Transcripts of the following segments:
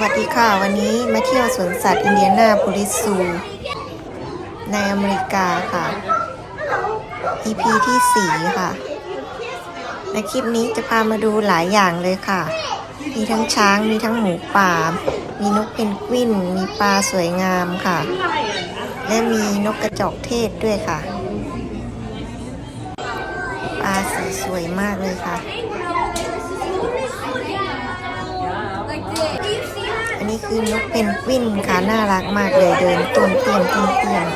วัสดีค่ะ วันนี้มาเที่ยวสวนสัตว์อินเดียนาโพลิสซู ในอเมริกาค่ะ EP ที่ 4 ค่ะ ในคลิปนี้จะพามาดูหลายอย่างเลยค่ะ มีทั้งช้างมีทั้งหมูป่า มีนกเพนกวิน มีปลาสวยงามค่ะ และมีนกกระจอกเทศด้วยค่ะ ปลาสีสวยมากเลยค่ะ นนี้คือนกเพนกวินค่ะ น่ารักมากเลยเดินต้วนเตี้ยนเตียนเตี้ยน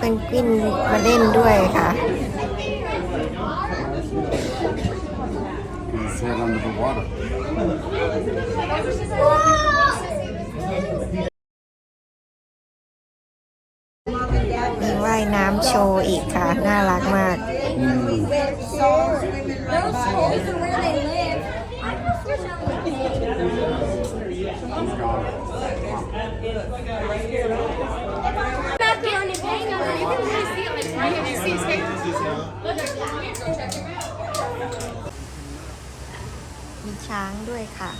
เพนกวินมาเล่นด้วยค่ะ His head under the water. มีว่ายน้ำโชว์อีกค่ะ น่ารักมาก ช้างด้วยค่ะ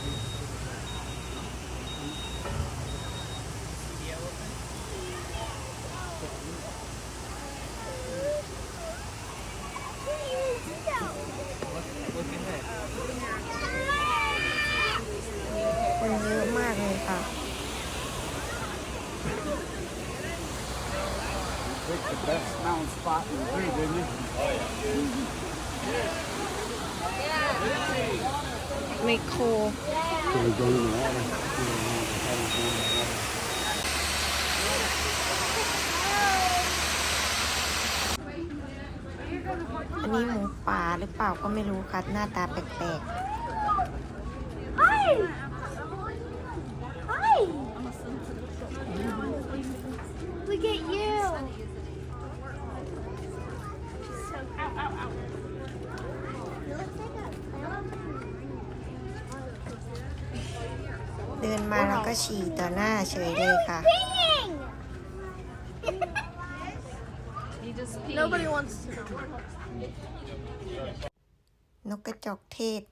คนเยอะมากเลยค่ะ Picked the best mountain spot in the tree, didn't you? ไมโครอันนี้หมูป่าหรือเปล่าก็ไม่รู้ค่ะหน้าตาแปลกๆ มาแล้วก็ฉี่ต่อหน้าเฉยเลยค่ะ peeing. Nobody wants to know. นกกระจอกเทศ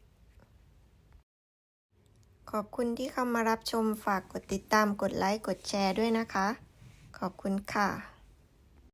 ขอบคุณที่เข้ามารับชมฝากกดติดตามกดไลค์ กดแชร์ด้วยนะคะ ขอบคุณค่ะ